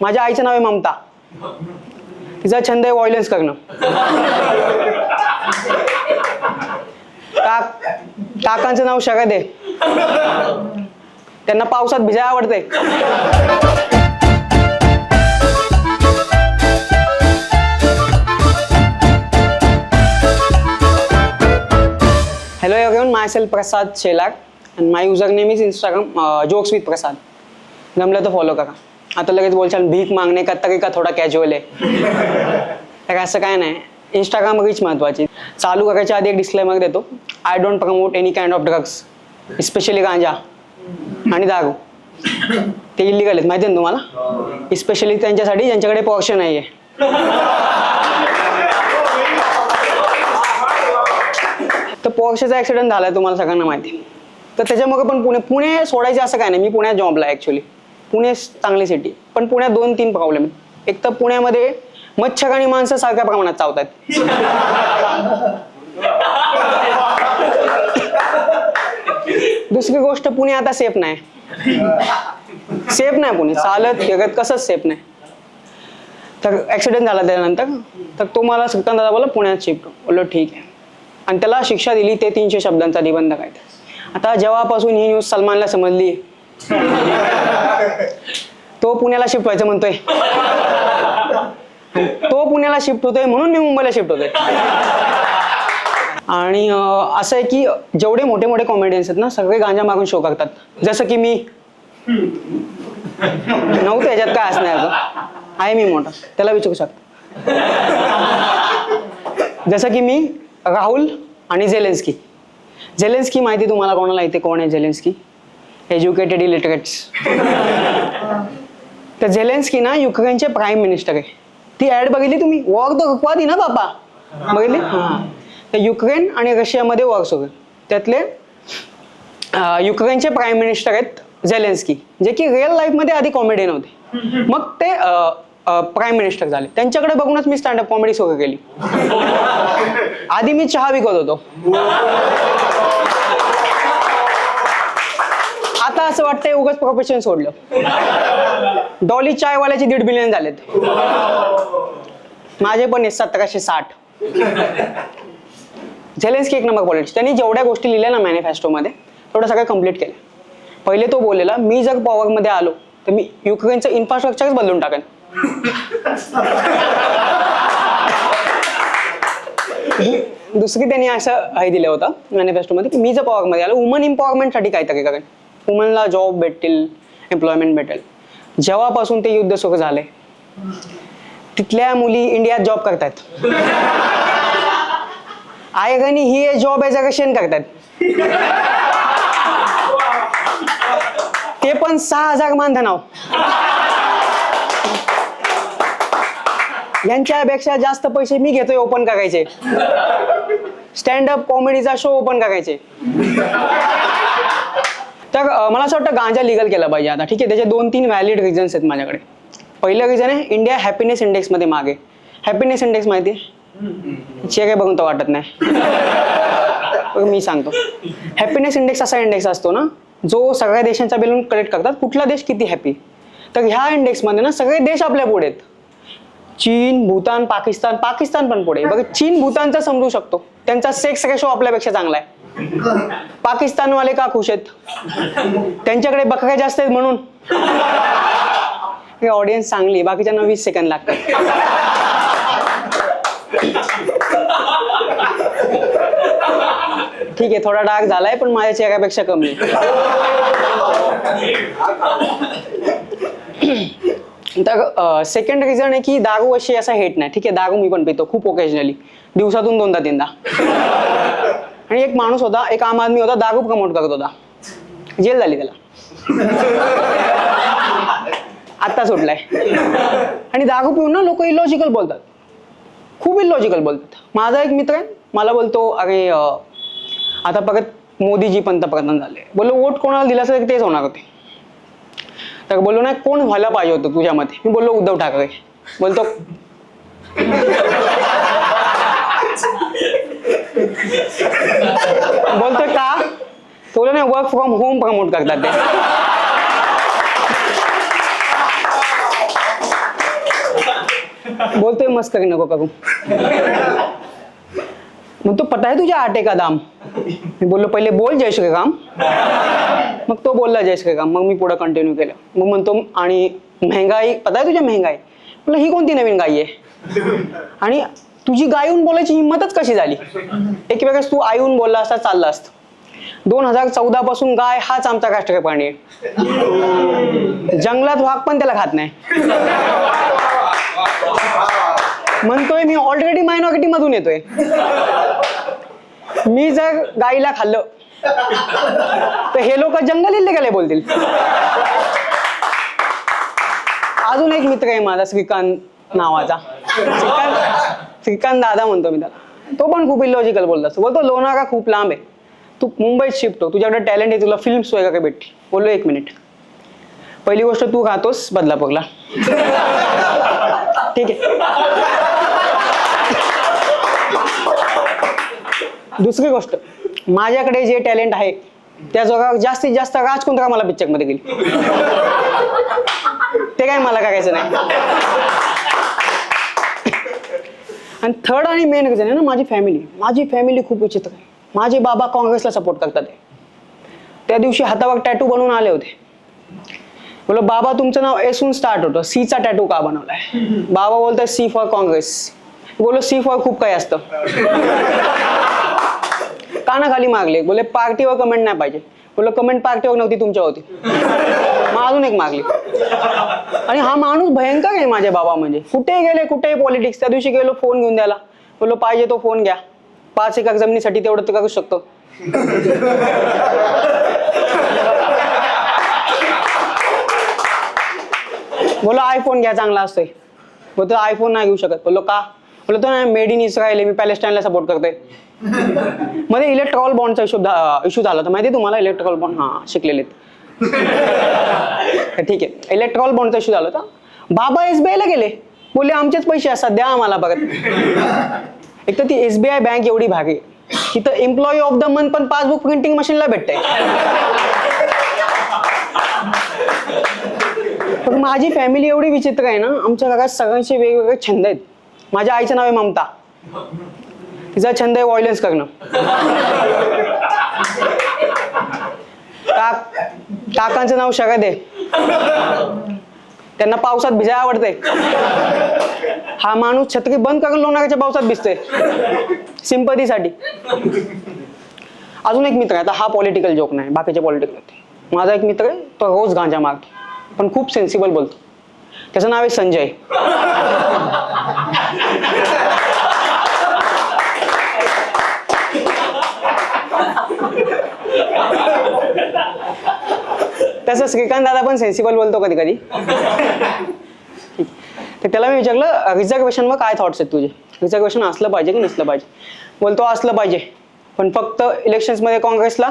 माझ्या आईचं नाव आहे ममता. तिचा छंद आहे व्हायलन्स करणं. काक काकांचं नाव शगद आहे. त्यांना पावसात भिजाय आवडते hello everyone myself Prasad Shelar and my user name is Instagram jokes with Prasad जमलं तर फॉलो करा आता लगेच बोलशाल भीक मागणे का तरीका थोडा कॅज्युअल आहे. तर असं काय नाही. इंस्टाग्राम रीच महत्वाची. चालू करायच्या आधी एक डिस्क्लेमर देतो. I don't promote any kind of drugs specially ganja आणि दारू. ते इलिगल आहेत. माहिती आहे ना तुम्हाला? स्पेशली त्यांच्यासाठी ज्यांच्याकडे पॉक्ष नाही आहे तर पॉर्शचा ॲक्सिडेंट झाला तुम्हाला सगळ्यांना माहिती. तर त्याच्यामुळे पण पुणे पुणे सोडायचे असं काय नाही. मी पुण्यात जॉबला आहे ॲक्च्युली पुणे चांगली सिटी पण पुण्यात दोन तीन प्रॉब्लेम आहेत. एक तर पुण्यामध्ये मच्छर आणि माणसं सारख्या प्रमाणात चावतात दुसरी गोष्ट पुणे आता सेफ नाही. सेफ नाही पुणे. चालत फिरत कसंच सेफ नाही. तर ॲक्सिडेंट झाला त्यानंतर तर तो मला सुलतान दादा बोला पुण्यात शिफ्ट बोललो ठीक आहे. आणि त्याला शिक्षा दिली ते तीनशे शब्दांचा निबंध काय आता जेव्हापासून ही न्यूज सलमानला समजली तो पुण्याला शिफ्ट व्हायचं म्हणतोय. तो पुण्याला शिफ्ट होतोय म्हणून मी मुंबईला शिफ्ट होतोय. आणि असं आहे की जेवढे मोठे मोठे कॉमेडियन्स आहेत ना सगळे गांजा मागून शो करतात. जसं की मी. नव्हतं याच्यात काय असणार आहे मी मोठा. त्याला विचारू शकतो. जसं की मी राहुल आणि झेलेन्स्की. झेलेन्स्की माहिती तुम्हाला कोणाला येते? कोण आहे झेलेन्स्की? एज्युकेटेड इलिटरेट्स तर झेलेन्स्की ना युक्रेनचे प्राईम मिनिस्टर आहे. ती ऍड बघितली तुम्ही? वॉर द रुकवादी ना बापा बघितली? हां. तर युक्रेन आणि रशियामध्ये वॉर सुरू आहे. त्यातले युक्रेनचे प्राईम मिनिस्टर आहेत झेलेन्स्की जे की रिअल लाईफमध्ये आधी कॉमेडियन होते मग ते प्राईम मिनिस्टर झाले. त्यांच्याकडे बघूनच मी स्टँडअप कॉमेडी सुरू केली. आधी मी चहा विकत होतो. आता असं वाटतंय उगाच प्रोफेशन सोडलं. डॉली चायवाल्याचे दीड बिलियन झालेत. माझे पण आहे सतराशे साठ. झेलेन्स्की एक नंबर पॉलिटिक्स त्यांनी जेवढ्या गोष्टी लिहिल्या ना मॅनिफेस्टोमध्ये तेवढं सगळं कंप्लीट केलं. पहिले तो बोललेला मी जर पॉवरमध्ये आलो तर मी युक्रेनचं इन्फ्रास्ट्रक्चरच बदलून टाकेन. दुसरी त्यांनी असं हे दिलं होतं मॅनिफेस्टोमध्ये की मी जर पॉवरमध्ये आलो वुमन एम्पॉवरमेंटसाठी काहीतरी करेन. वुमनला जॉब भेटतील एम्प्लॉयमेंट भेटेल. जेव्हापासून ते युद्ध सुरू झाले तिथल्या मुली इंडियात जॉब करतायत. आयगनी ही जॉब एज अ रशियन करतात ते पण सहा हजार मानधनाव यांच्यापेक्षा जास्त पैसे मी घेतोय ओपन करायचे. स्टँडअप कॉमेडीचा शो ओपन करायचे. तर मला असं वाटतं गांजा लिगल केला पाहिजे आता. ठीक आहे त्याचे दोन तीन व्हॅलिड रिझन्स आहेत माझ्याकडे. पहिलं रिझन आहे इंडिया हॅपीनेस इंडेक्समध्ये मागे. हॅपीनेस इंडेक्स माहिती आहे? चेहरे बघून तर वाटत नाही. मी सांगतो. हॅपीनेस इंडेक्स असा इंडेक्स असतो ना जो सगळ्या देशांचा बिलून कलेक्ट करतात. कुठला देश किती हॅपी तर ह्या इंडेक्समध्ये ना सगळे देश आपल्या पुढे आहेत. चीन भूतान पाकिस्तान पाकिस्तान पण पुढे बघ बघा चीन भूतानचा समजू शकतो. त्यांचा सेक्स रेशो आपल्यापेक्षा चांगला आहे. पाकिस्तानवाले का खुश आहेत? त्यांच्याकडे बकऱ्या जास्त आहेत म्हणून. हे ऑडियन्स चांगली बाकीच्यांना वीस सेकंद लागतात. ठीक आहे थोडा डार्क झालाय पण माझ्या चेहऱ्यापेक्षा कमी तर सेकंड रिझन आहे की दारू अशी असा हेट नाही. ठीक आहे दारू मी पण पितो खूप ओकेजनली दिवसातून दोनदा तीनदा. आणि एक माणूस होता एक आम आदमी होता दारू प्रमोट करत होता. जेल झाली त्याला. आत्ता सुटलाय. आणि दारू पिऊन ना लोक इलॉजिकल बोलतात. खूप इलॉजिकल बोलतात. माझा एक मित्र आहे मला बोलतो अरे आता परत मोदीजी पंतप्रधान झाले. बोललो वोट कोणाला दिला असेल तेच होणार होते. तर बोललो ना कोण व्हायला पाहिजे होतं तुझ्या मते मी बोललो उद्धव ठाकरे. बोलतो बोलतोय का? तो नाही वर्क फ्रॉम होम प्रमोट करतात ते. बोलतोय मस्त करी नको करू. मग तो पता है तुझ्या आटे का दाम? मी बोललो पहिले बोल जय श्रीराम मग तो बोलला जय श्रीराम मग मी पुढे कंटिन्यू केलं. मग म्हणतो आणि महंगाई पता आहे तुझ्या महंगाई? म्हटलं ही कोणती नवीन गाय आहे? आणि तुझी गाय बोलायची हिंमतच कशी झाली? एक वेळेस तू आईहून बोलला असता चालला असत. दोन हजार चौदा पासून गाय हाच आमचा राष्ट्रीय प्राणी आहे. जंगलात वाघ पण त्याला खात नाही. म्हणतोय मी ऑलरेडी मायनॉरिटी मधून येतोय. मी जर गाईला खाल्लं तर हे लोक जंगल इल्ले गेले बोलतील. अजून एक मित्र आहे माझा श्रीकांत नावाचा. श्रीकांत श्रीकांत दादा म्हणतो मी त्याला. तो पण खूप इलॉजिकल बोलतो असतो. बोलतो लोणारा खूप लांब आहे. तू मुंबईत शिफ्ट हो. तुझ्याकडे टॅलेंट आहे तुला फिल्म्स वगैरे भेटते बोललो एक मिनिट पहिली गोष्ट तू खातोस बदलापूरला. ठीक आहे. दुसरी गोष्ट माझ्याकडे जे टॅलेंट आहे त्या जोगा जास्तीत जास्त राजकुंद्रा मला पिक्चरमध्ये गेली. ते काय मला करायचं नाही. आणि थर्ड आणि मेन रिझन आहे ना माझी फॅमिली माझी फॅमिली खूप विचित्र आहे. माझे बाबा काँग्रेसला सपोर्ट करतात त्या दिवशी हातावर टॅटू बनवून आले होते. बोल बाबा तुमचं नाव एसून स्टार्ट होतं. सीचा टॅटू का बनवलाय? बाबा बोलताय सी फॉर काँग्रेस बोलो सी फॉर खूप काही असतं. कानाखाली मागले. बोले पार्टीवर कमेंट नाही पाहिजे. बोललो कमेंट पार्टीवर नव्हती तुमच्या होती. मग अजून एक मागली. आणि हा माणूस भयंकर आहे माझ्या बाबा म्हणजे कुठे गेले कुठे पॉलिटिक्स त्या दिवशी गेलो फोन घेऊन द्यायला. बोललो पाहिजे तो फोन घ्या. पाच एका जमिनीसाठी तेवढं तर करू शकतो. बोलो आयफोन घ्या चांगला असतोय. बोलतो आयफोन नाही घेऊ शकत. बोललो का? बोलतो तो नाही मेड इन इस्रायल मी पॅलेस्टाईनला सपोर्ट करतोय. मध्ये इलेक्ट्रॉल बॉन्डचा इशू इशू झाला होता. माहिती तुम्हाला इलेक्ट्रॉल बॉन्ड हा शिकलेले ठीक आहे. इलेक्ट्रॉल बॉन्डचा इश्यू झाला होता. बाबा एसबीआय ला गेले. बोलले आमचेच पैसे असतात द्या आम्हाला बघत एक तर ती एसबीआय बँक एवढी भागी आहे. तिथं एम्प्लॉई ऑफ द मंथ पण पासबुक प्रिंटिंग मशीनला भेटते पण माझी फॅमिली एवढी विचित्र आहे ना आमच्या घरात सगळ्यांचे वेगवेगळे छंद आहेत. माझ्या आईचं नाव आहे ममता. तिचा छंद आहे व्हायलन्स करणं. काकांचं नाव शगद आहे त्यांना पावसात भिजाय आवडते हा माणूस छत्री बंद करून लोणाऱ्याच्या पावसात भिजतोय. सिंपतीसाठी अजून एक मित्र आहे आता हा पॉलिटिकल जोक नाही बाकीचे पॉलिटिकल माझा एक मित्र आहे तो रोज गांजा मारतो पण खूप सेन्सिबल बोलतो. त्याचं नाव आहे संजय. तसं श्रीकांत दादा पण सेन्सिबल बोलतो कधी कधी. तर त्याला मी विचारलं रिझर्वेशनवर काय थॉट्स आहेत तुझे? रिझर्वेशन असलं पाहिजे की नसलं पाहिजे? बोलतो असलं पाहिजे. पण फक्त इलेक्शन्समध्ये काँग्रेसला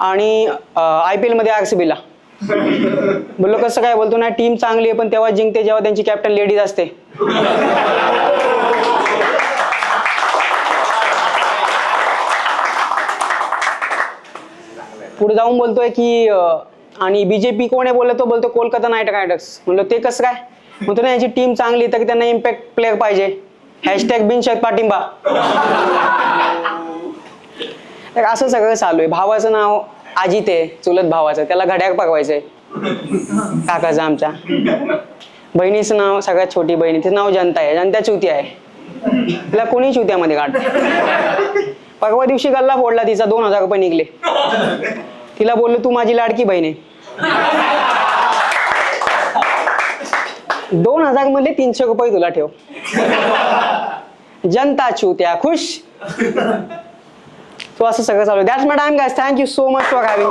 आणि आय पी एलमध्ये आर सी बीला बोललो कसं काय? बोलतो ना टीम चांगली आहे पण तेव्हा जिंकते जेव्हा त्यांची कॅप्टन लेडीज असते. पुढे जाऊन बोलतोय की आणि बीजेपी कोण आहे बोलतो बोलतो कोलकाता नाईट रायडर्स. म्हणलं ते कसं काय? म्हणतो ना यांची टीम चांगली तर त्यांना इम्पॅक्ट प्लेअर पाहिजे. हॅशटॅग बिनशर्ट पाठिंबा. तर असं सगळं चालू आहे. भावाचं नाव अजित आहे चुलत भावाचं. त्याला घड्याळ पकवायचंय. काकाचं आमच्या. बहिणीचं नाव सगळ्यात छोटी बहिणी तिचं नाव जनता आहे. जनता चुती आहे. तिला कोणी चुत्यामध्ये काढ परवा दिवशी गल्ला फोडला तिचा दोन हजार रुपये निघले. तिला बोललो तू माझी लाडकी बहीण आहे. दोन हजार मधले तीनशे रुपये तुला ठेव. जनता चुत्या खुश? तो असं सगळं चालू that's my time guys thank you so much for having